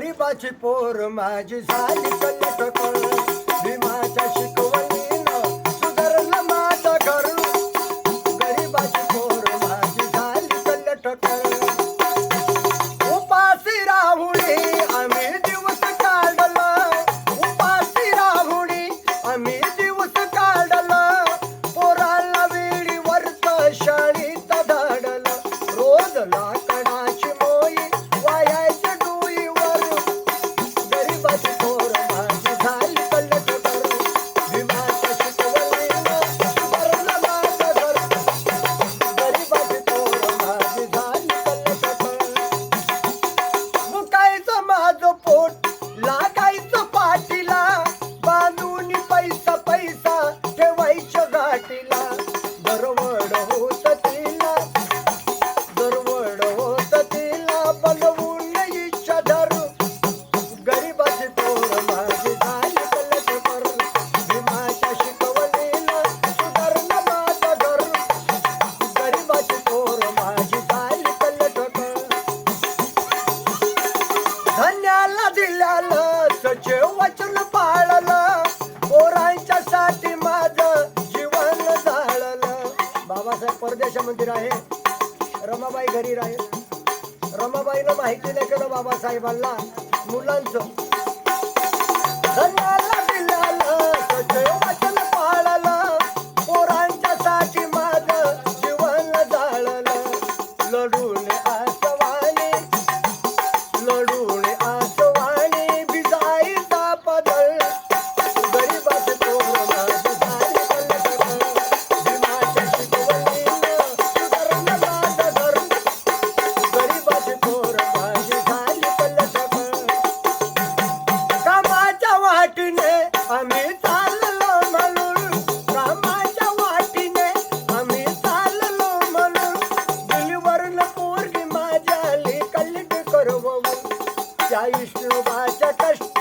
गरीबाची पोर माझी झाली कल्लट भीमाच्या शिकवणीनं सुधारलं माझं घर. गरिबाची पोर माझी झाली कल्लट तिला बनवून इच्छा धरू. गरीबाची पोर माझी झाली कलट कर भीमाच्या शिकवणीनं सुधारलं माझं घर. गरीबाची पोर माझी झाली कलट कर धन्याला दिल्यालं सचे वचन पाळलं. पोरांच्या साठी माझं जीवन जाळलं बाबासाहेब परदेश मंदिर आहे. रमाबाई घरी राहील. रमाबाईनं माहिती नाही केलं बाबासाहेबांना? मुलांचं. ವಿಷ್ಣು ವಾಚ ಕಷ್ಟ